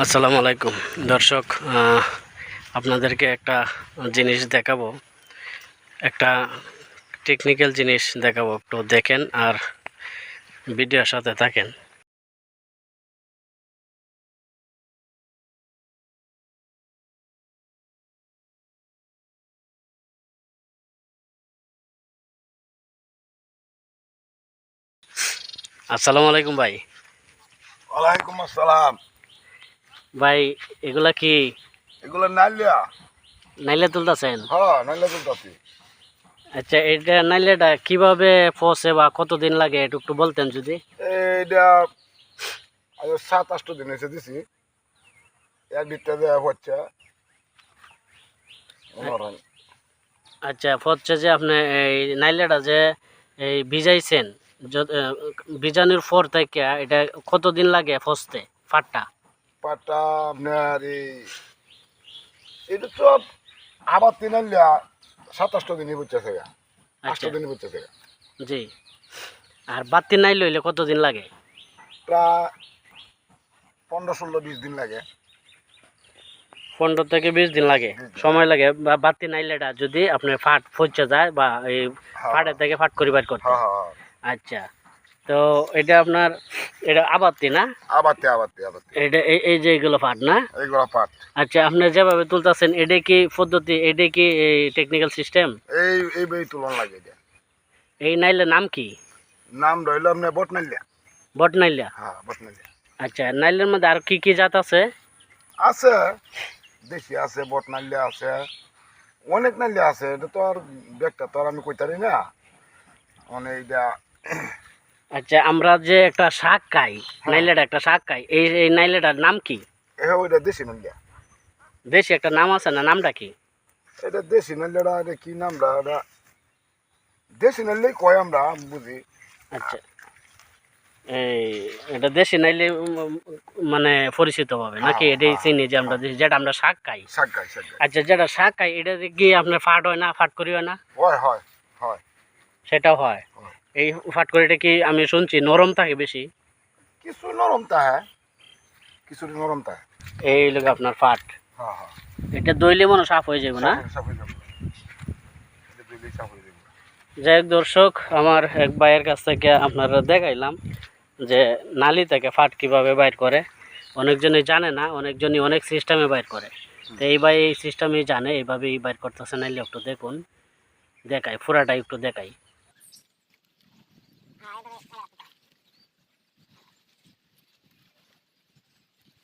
আসসালামু আলাইকুম। দর্শক আপনাদেরকে একটা জিনিস দেখাবো। একটা টেকনিক্যাল জিনিস দেখাবো, একটু দেখেন আর ভিডিওর সাথে থাকেন। আসসালামু আলাইকুম ভাই। ওয়ালাইকুম আসসালাম। ভাই এগুলা কি এগুলো নাইলিয়া। নাইলে তুলতেছেন? হ্যাঁ নাইলে বলতেছি আচ্ছা এটা নাইলেটা কীভাবে পচে বা কতদিন লাগে? একটু একটু বলতেন যদি। এইটা আজ সাত আটটা দিন এসে দিছি। এক লিটার দেওয়া হচ্ছে। আচ্ছা হচ্ছে যে আপনি এই নাইলেটা যে এই ভিজাইছেন ভিজানোর পর থেকে এটা কতদিন লাগে ফসতে ফাটটা? পাটা আপনার এই এটা সব আবার তিন আনলিয়া সাতাশটা দিনই বুঝছে সেগা আচ্ছা। আটটা দিনই বুঝছে সেগা জি। আর বাতি নাই লইলে কতদিন লাগে? প্রায় পনেরো ষোলো বিশ দিন লাগে। পনেরো থেকে বিশ দিন লাগে। সময় লাগে। বা বাতি নাইলেটা যদি আপনার ফাট ফচে যায় বা এই ফাটে থেকে ফাট করিবার করতে। হ্যাঁ হ্যাঁ হ্যাঁ। আচ্ছা। তো এটা আপনার এটা আবাত্তি না? আবারতে আবাতি আবারতে এটা এই এই যে এগুলো ফাট না? এইগুলো পাট। আচ্ছা আপনি যেভাবে তুলতেছেন এটা কি পদ্ধতি এটা কি এই টেকনিক্যাল সিস্টেম এই এই বই তুলন লাগে এটা। এই নাইলের নাম কি? নাম রইল আপনার বট নাইলিয়া বট নাইলা? হ্যাঁ বট নাইলিয়া আচ্ছা নাইলের মধ্যে আর কি কি জাত আছে? আছে দেশি আছে বট নাইলে আছে অনেক নাইলে আছে এটা তো আর ব্যাগটা তো আর আমি কইতারি না। মানে এইটা আচ্ছা আমরা যে একটা শাক খাই নাইলেটা একটা শাক খাই এই এই নাইলেটার নাম কি? এ ওইটা দেশি নাইলিয়া দেশি একটা নাম আছে না নামটা কি? এটা দেশি নাইলেটা এটা কি নামটা এটা দেশি নাইলে কয় আমরা বুঝি। আচ্ছা। এই এটা দেশি নাইলে মানে পরিচিত হবে। নাকি হ্যাঁ, এটাই হ্যাঁ, চিনি যে আমরা দেশি- যেটা আমরা শাক খাই? শাক শাক আচ্ছা যেটা শাক খাই এটা কি আপনার ফাট হয় না ফাট করি হয় না? হয় হয় হয়। সেটাও হয় হয়। এই ফাট করিটা কি আমি শুনছি নরম থাকে বেশি? কিছু নরম হ্যাঁ কিছু নরম হ্যাঁ এই লোক আপনার ফাট। এটা দইলে মনে সাফ হয়ে যাবে না? সাফ হয়ে যাবে এটা দিলেই সাফ হয়ে যাবে। যাই হোক দর্শক আমার এক ভাইয়ের কাছ থেকে আপনারা দেখাইলাম যে নালি থেকে ফাট কীভাবে বাইর করে। অনেকজনই জানে না অনেকজনই অনেক সিস্টেমে বাইর করে। তো এই ভাই এই সিস্টেমেই জানে এইভাবেই বাইর করতেছে। নাইলে একটু দেখুন। দেখাই পুরাটাই একটু দেখাই। Cuando ves, cuando ves, cuando ves.